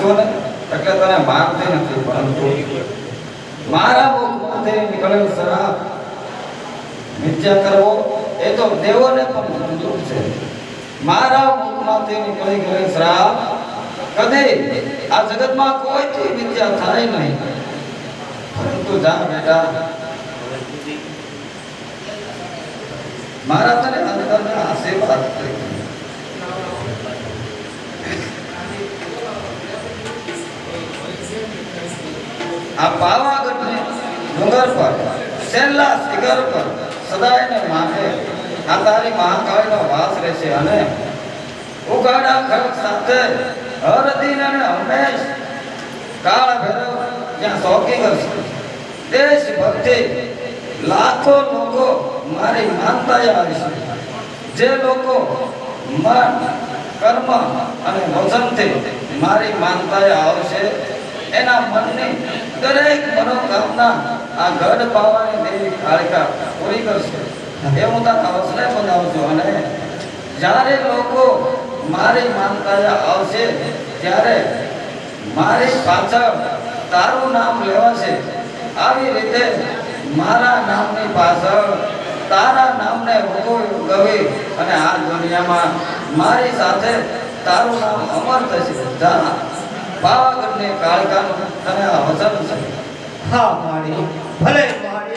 છું ને? એટલે તને મારતી નથી, પરંતુ મારા મુખમાંથી નીકળેલ શરાબ નિત્ય કરવો, એ તો દેવોને પણ મંજૂર છે. મારા મુખમાંથી નીકળી ગયેલ શરાબ કદી આ જગતમાં કોઈથી વિદ્યા થાય નહીં. પરંતુ જા બેટા. મારા તને અંદરના આશીર્વાદ કરી આ પાવાગઢની ડુંગર પર છેલ્લા શિખર પર સદાયને માથે આ તારી મહાકાળીનો વાસ રહેશે અને ઉગાડા ખડક સાથે હરદીન અને હંમેશ કાળ ભૈરવ ત્યાં શોકી કરશે દેશ ભક્તિ લાખો લોકો મારી માનતાએ આવશે જે લોકો મન, કર્મ અને વચનથી મારી માનતાએ આવશે એના મનની દરેક મનોકામના આ ગઢ પાવાની દેવી કાળિકા પૂરી કરશે. એ હું તારા અવસરે બનાવું છું અને જ્યારે લોકો મારી માનતા આવશે, ત્યારે મારી પાછળ તારું નામ લેવાશે. આવી રીતે મારા નામની પાછળ તારા નામને ગવી અને આ દુનિયામાં મારી સાથે તારું નામ અમર થશે. જા પાવાગઢની કાળકાનું તને વચન છે. હા માણી ભલે માળી